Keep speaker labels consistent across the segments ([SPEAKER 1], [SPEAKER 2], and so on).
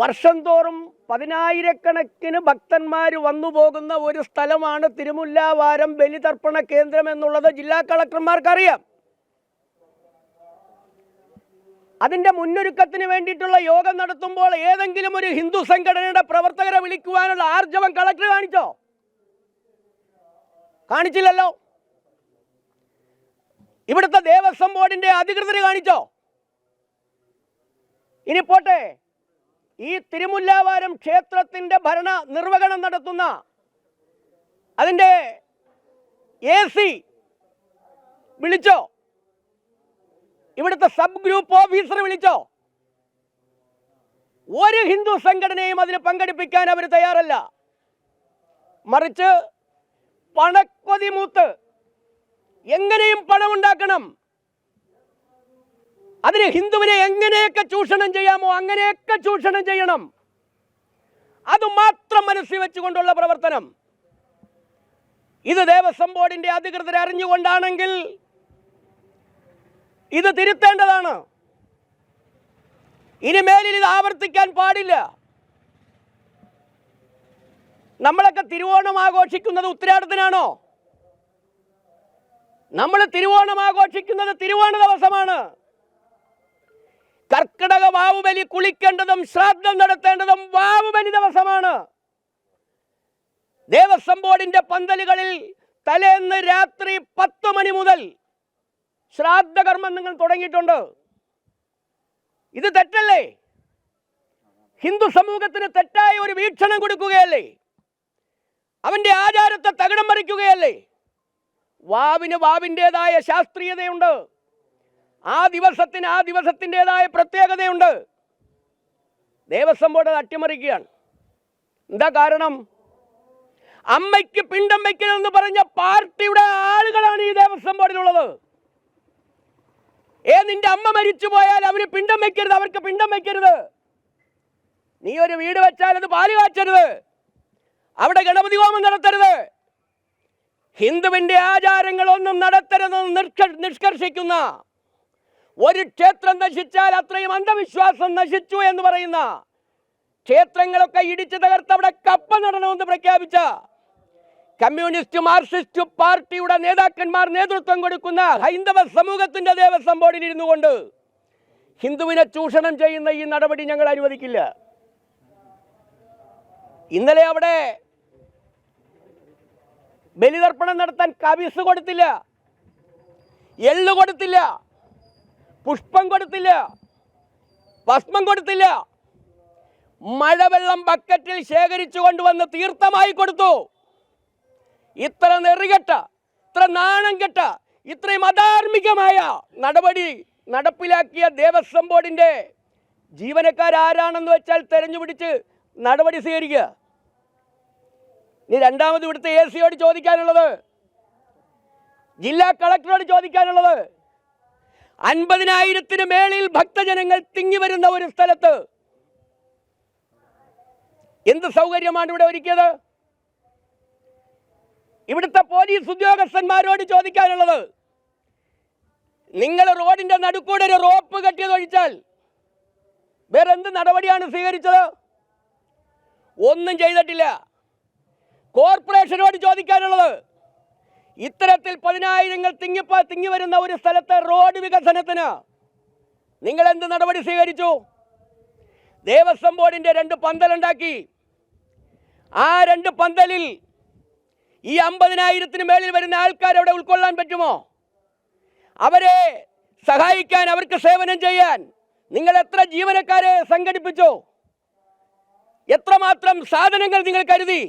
[SPEAKER 1] വർഷം തോറും പതിനായിരക്കണക്കിന് ഭക്തന്മാർ വന്നു പോകുന്ന ഒരു സ്ഥലമാണ് തിരുമുല്ലാവാരം ബലിതർപ്പണ കേന്ദ്രം എന്നുള്ളത് ജില്ലാ കളക്ടർമാർക്കറിയാം. അതിന്റെ മുന്നൊരുക്കത്തിന് വേണ്ടിയിട്ടുള്ള യോഗം നടത്തുമ്പോൾ ഏതെങ്കിലും ഒരു ഹിന്ദു സംഘടനയുടെ പ്രവർത്തകരെ വിളിക്കുവാനുള്ള ആർജവം കളക്ടർ കാണിച്ചോ? കാണിച്ചില്ലല്ലോ. ഇവിടുത്തെ ദേവസ്വം ബോർഡിന്റെ അധികൃതർ കാണിച്ചോ? ഇനി പോട്ടെ. ഈ തിരുമുല്ലാവാരം ക്ഷേത്രത്തിന്റെ ഭരണ നിർവഹണം നടത്തുന്ന അതിന്റെ എ സി വിളിച്ചോ? ഇവിടുത്തെ സബ് ഗ്രൂപ്പ് ഓഫീസർ വിളിച്ചോ? ഒരു ഹിന്ദു സംഘടനയും അതിൽ പങ്കെടുപ്പിക്കാൻ അവർ തയ്യാറല്ല. മറിച്ച് പണക്കൊതി മൂത്ത് എങ്ങനെയും പണമുണ്ടാക്കണം അതിന് ഹിന്ദുവിനെ എങ്ങനെയൊക്കെ ചൂഷണം ചെയ്യാമോ അങ്ങനെയൊക്കെ ചൂഷണം ചെയ്യണം. അത് മാത്രം മനസ്സിൽ വെച്ചുകൊണ്ടുള്ള പ്രവർത്തനം. ഇത് ദേവസ്വം ബോർഡിന്റെ അധികൃതർ അറിഞ്ഞുകൊണ്ടാണെങ്കിൽ ഇത് തിരുത്തേണ്ടതാണ്. ഇനി മേലിൽ ഇത് ആവർത്തിക്കാൻ പാടില്ല. നമ്മളൊക്കെ തിരുവോണം ആഘോഷിക്കുന്നത് ഉത്തരാടത്തിനാണോ? നമ്മൾ തിരുവോണം ആഘോഷിക്കുന്നത് തിരുവോണ ദിവസമാണ്. കർക്കിടക വാവുബലി കുളിക്കേണ്ടതും ശ്രാദ്ധം നടത്തേണ്ടതും വാവുബലി ദിവസമാണ്. ദേവസ്വം ബോർഡിന്റെ പന്തലുകളിൽ തലേന്ന് രാത്രി പത്ത് മണി മുതൽ ശ്രാദ്ധകർമ്മം നിങ്ങൾ തുടങ്ങിയിട്ടുണ്ട്. ഇത് തെറ്റല്ലേ? ഹിന്ദു സമൂഹത്തിന് തെറ്റായ ഒരു വീക്ഷണം കൊടുക്കുകയല്ലേ? അവന്റെ ആചാരത്തെ തകിടം മറിക്കുകയല്ലേ? വാവിന് വാവിന്റെതായ ശാസ്ത്രീയതയുണ്ട്. ആ ദിവസത്തിന് ആ ദിവസത്തിന്റെതായ പ്രത്യേകതയുണ്ട്. ദേവസ്വം ബോർഡ് അത് അട്ടിമറിക്കുകയാണ്. എന്താ കാരണം? അമ്മയ്ക്ക് പിണ്ടം വയ്ക്കണമെന്ന് പറഞ്ഞ പാർട്ടിയുടെ ആളുകളാണ് ഈ ദേവസ്വം ബോർഡിലുള്ളത്. ഏ നിന്റെ അമ്മ മരിച്ചു പോയാൽ അവർ പിണ്ടം വയ്ക്കരുത് അവർക്ക് പിണ്ടം വയ്ക്കരുത് നീ ഒരു വീട് വെച്ചാൽ അത് പാൽ കാച്ചരുത്. അവിടെ ഗണപതി ഹോമം നടത്തരുത്. ഹിന്ദുവിന്റെ ആചാരങ്ങളൊന്നും നടത്തരുതെന്ന് നിഷ്ക- നിഷ്കർഷിക്കുന്ന ഒരു ക്ഷേത്രം നശിച്ചാൽ അത്രയും അന്ധവിശ്വാസം നശിച്ചു എന്ന് പറയുന്ന ക്ഷേത്രങ്ങളൊക്കെ ഇടിച്ചു തകർത്ത് അവിടെ കപ്പ നടണമെന്ന് പ്രഖ്യാപിച്ച കമ്മ്യൂണിസ്റ്റ് മാർക്സിസ്റ്റ് പാർട്ടിയുടെ നേതാക്കന്മാർ നേതൃത്വം കൊടുക്കുന്ന ഹൈന്ദവ സമൂഹത്തിന്റെ ദേവസ്വം ബോർഡിൽ ഇരുന്നു കൊണ്ട് ഹിന്ദുവിനെ ചൂഷണം ചെയ്യുന്ന ഈ നടപടി ഞങ്ങൾ അനുവദിക്കില്ല. ഇന്നലെ അവിടെ ബലിതർപ്പണം നടത്താൻ കവിസ് കൊടുത്തില്ല. എള്ളു കൊടുത്തില്ല. പുഷ്പം കൊടുത്തില്ല. ഭസ്മം കൊടുത്തില്ല. മഴവെള്ളം ബക്കറ്റിൽ ശേഖരിച്ചു കൊണ്ടുവന്ന് തീർത്ഥമായി കൊടുത്തു. ഇത്ര നെറികെട്ട ഇത്ര നാണം കെട്ട ഇത്രയും അധാർമികമായ നടപടി നടപ്പിലാക്കിയ ദേവസ്വം ബോർഡിന്റെ ജീവനക്കാരാരാണെന്ന് വെച്ചാൽ തെരഞ്ഞുപിടിച്ച് നടപടി സ്വീകരിക്കുക. ഇനി രണ്ടാമത് ഇവിടുത്തെ എ സിയോട് ചോദിക്കാനുള്ളത്. ജില്ലാ കളക്ടറോട് ചോദിക്കാനുള്ളത്. അൻപതിനായിരത്തിന് മേളിൽ ഭക്തജനങ്ങൾ തിങ്ങി വരുന്ന ഒരു സ്ഥലത്ത് എന്ത് സൗകര്യമാണ് ഇവിടെ ഒരുക്കിയത്? ഇവിടുത്തെ പോലീസ് ഉദ്യോഗസ്ഥന്മാരോട് ചോദിക്കാനുള്ളത് നിങ്ങൾ റോഡിന്റെ നടുക്കൂടെ ഒരു റോപ്പ് കെട്ടിയതൊഴിച്ചാൽ വേറെ എന്ത് നടപടിയാണ് സ്വീകരിച്ചത്? ഒന്നും ചെയ്തിട്ടില്ല. കോർപ്പറേഷനോട് ചോദിക്കാനുള്ളത് ഇത്തരത്തിൽ പതിനായിരങ്ങൾ തിങ്ങിപ്പ തിങ്ങി വരുന്ന ഒരു സ്ഥലത്തെ റോഡ് വികസനത്തിന് നിങ്ങൾ എന്ത് നടപടി സ്വീകരിച്ചു? ദേവസ്വം ബോർഡിന്റെ രണ്ട് പന്തലുണ്ടാക്കി. ആ രണ്ട് പന്തലിൽ ഈ അമ്പതിനായിരത്തിന് മേളിൽ വരുന്ന ആൾക്കാർ അവിടെ ഉൾക്കൊള്ളാൻ പറ്റുമോ? അവരെ സഹായിക്കാൻ അവർക്ക് സേവനം ചെയ്യാൻ നിങ്ങൾ എത്ര ജീവനക്കാരെ സംഘടിപ്പിച്ചു? എത്രമാത്രം സാധനങ്ങൾ നിങ്ങൾ കരുതി?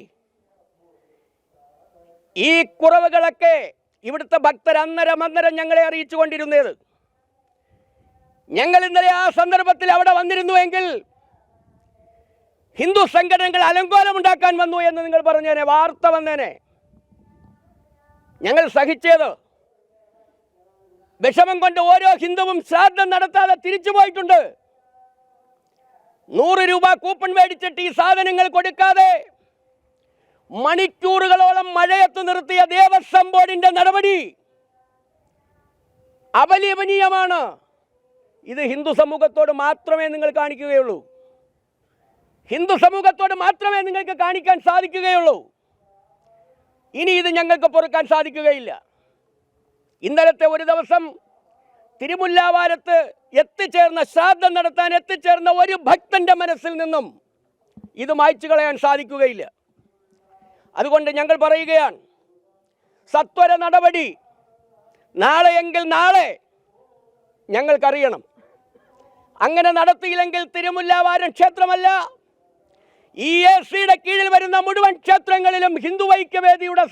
[SPEAKER 1] ഈ കുറവുകളൊക്കെ ഇവിടുത്തെ ഭക്തർ അന്നരം അന്നരം ഞങ്ങളെ അറിയിച്ചു കൊണ്ടിരുന്നത്. ഞങ്ങൾ ഇന്നലെ ആ സന്ദർഭത്തിൽ അവിടെ വന്നിരുന്നുവെങ്കിൽ ഹിന്ദു സംഘടനകൾ അലങ്കോലമുണ്ടാക്കാൻ വന്നു എന്ന് നിങ്ങൾ പറഞ്ഞേനെ വാർത്ത വന്നേനെ. ഞങ്ങൾ സഹിച്ചത്. വിഷമം കൊണ്ട് ഓരോ ഹിന്ദുവും ശ്രാദ്ധം നടത്താതെ തിരിച്ചു പോയിട്ടുണ്ട്. നൂറ് രൂപ കൂപ്പൺ മേടിച്ചിട്ട് ഈ സാധനങ്ങൾ കൊടുക്കാതെ മണിക്കൂറുകളോളം മഴയത്ത് നിർത്തിയ ദേവസ്വം ബോർഡിന്റെ നടപടി അപലപനീയമാണ്. ഇത് ഹിന്ദു സമൂഹത്തോട് മാത്രമേ നിങ്ങൾ കാണിക്കുകയുള്ളൂ. ഹിന്ദു സമൂഹത്തോട് മാത്രമേ നിങ്ങൾക്ക് കാണിക്കാൻ സാധിക്കുകയുള്ളൂ. ഇനി ഇത് ഞങ്ങൾക്ക് പൊറുക്കാൻ സാധിക്കുകയില്ല. ഇന്നലത്തെ ഒരു ദിവസം തിരുമുല്ലാവാരത്ത് എത്തിച്ചേർന്ന ശ്രാദ്ധം നടത്താൻ എത്തിച്ചേർന്ന ഒരു ഭക്തന്റെ മനസ്സിൽ നിന്നും ഇത് മായ്ച്ചു കളയാൻ സാധിക്കുകയില്ല. അതുകൊണ്ട് ഞങ്ങൾ പറയുകയാണ് സത്വര നടപടി നാളെയെങ്കിൽ നാളെ ഞങ്ങൾക്കറിയണം. അങ്ങനെ നടത്തിയില്ലെങ്കിൽ തിരുമുല്ലാവാരം ക്ഷേത്രമല്ല. ഇ എ സിയുടെ കീഴിൽ വരുന്ന മുഴുവൻ ക്ഷേത്രങ്ങളിലും ഹിന്ദു ഐക്യവേദിയുടെ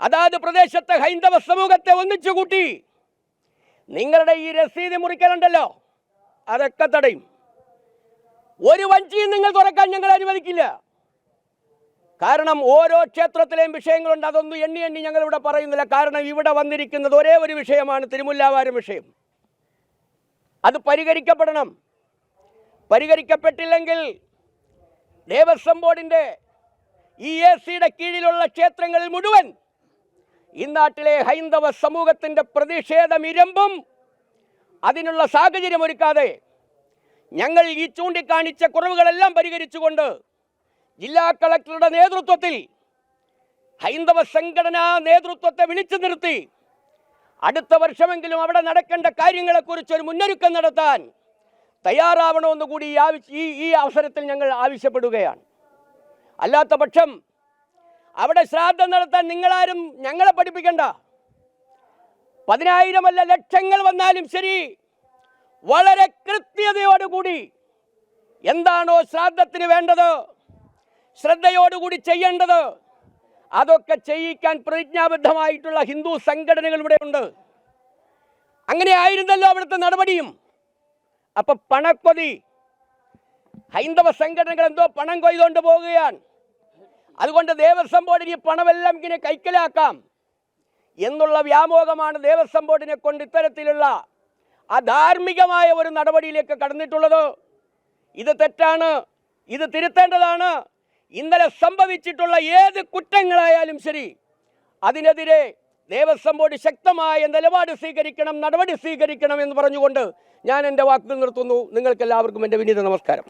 [SPEAKER 1] അതാത് പ്രദേശത്തെ ഹൈന്ദവ സമൂഹത്തെ ഒന്നിച്ചു കൂട്ടി നിങ്ങളുടെ ഈ രസീത് മുറിക്കലുണ്ടല്ലോ അതൊക്കെ തടയും. ഒരു വഞ്ചിയും നിങ്ങൾ തുറക്കാൻ ഞങ്ങൾ അനുവദിക്കില്ല. കാരണം ഓരോ ക്ഷേത്രത്തിലെയും വിഷയങ്ങളുണ്ട്. അതൊന്നും എണ്ണി എണ്ണി ഞങ്ങൾ ഇവിടെ പറയുന്നില്ല. കാരണം ഇവിടെ വന്നിരിക്കുന്നത് ഒരേ ഒരു വിഷയമാണ് തിരുമുല്ലാവാരം വിഷയം. അത് പരിഹരിക്കപ്പെടണം. പരിഹരിക്കപ്പെട്ടില്ലെങ്കിൽ ദേവസ്വം ബോർഡിന്റെ ഇ എ സിയുടെ കീഴിലുള്ള ക്ഷേത്രങ്ങളിൽ മുഴുവൻ ഈ നാട്ടിലെ ഹൈന്ദവ സമൂഹത്തിന്റെ പ്രതിഷേധം ഇരമ്പും അതിനുള്ള സാഹചര്യം ഒരുക്കാതെ ഞങ്ങൾ ഈ ചൂണ്ടിക്കാണിച്ച കുറവുകളെല്ലാം പരിഹരിച്ചുകൊണ്ട് ജില്ലാ കളക്ടറുടെ നേതൃത്വത്തിൽ ഹൈന്ദവ സംഘടനാ നേതൃത്വത്തെ വിളിച്ചു നിർത്തി. അടുത്ത വർഷമെങ്കിലും അവിടെ നടക്കേണ്ട കാര്യങ്ങളെക്കുറിച്ച് ഒരു മുന്നൊരുക്കം നടത്താൻ തയ്യാറാവണമെന്ന് കൂടി ഈ ഈ അവസരത്തിൽ ഞങ്ങൾ ആവശ്യപ്പെടുകയാണ്. അല്ലാത്ത പക്ഷം അവിടെ ശ്രാദ്ധം നടത്താൻ നിങ്ങളാരും ഞങ്ങളെ പഠിപ്പിക്കണ്ട. പതിനായിരമല്ല ലക്ഷങ്ങൾ വന്നാലും ശരി വളരെ കൃത്യതയോടുകൂടി എന്താണോ ശ്രാദ്ധത്തിന് വേണ്ടത് ശ്രദ്ധയോടുകൂടി ചെയ്യേണ്ടത് അതൊക്കെ ചെയ്യിക്കാൻ പ്രതിജ്ഞാബദ്ധമായിട്ടുള്ള ഹിന്ദു സംഘടനകൾ ഇവിടെ ഉണ്ട്. അങ്ങനെ ആയിരുന്നല്ലോ അവിടുത്തെ നടപടിയും. അപ്പൊ പണക്കൊതി ഹൈന്ദവ സംഘടനകൾ എന്തോ പണം കൊയ്തുകൊണ്ട് പോവുകയാണ്. അതുകൊണ്ട് ദേവസ്വം ബോർഡിന് ഈ പണമെല്ലാം ഇങ്ങനെ കൈക്കലാക്കാം എന്നുള്ള വ്യാമോഹമാണ് ദേവസ്വം ബോർഡിനെ കൊണ്ട് ഇത്തരത്തിലുള്ള അധാർമികമായ ഒരു നടപടിയിലേക്ക് കടന്നിട്ടുള്ളത്. ഇത് തെറ്റാണ് ഇത് തിരുത്തേണ്ടതാണ്. ഇന്നലെ സംഭവിച്ചിട്ടുള്ള ഏത് കുറ്റങ്ങളായാലും ശരി അതിനെതിരെ ദേവസ്വം ബോർഡ് ശക്തമായ നിലപാട് സ്വീകരിക്കണം നടപടി സ്വീകരിക്കണം എന്ന് പറഞ്ഞുകൊണ്ട് ഞാൻ എന്റെ വാക്കുകൾ നിർത്തുന്നു. നിങ്ങൾക്കെല്ലാവർക്കും എന്റെ വിനീത നമസ്കാരം.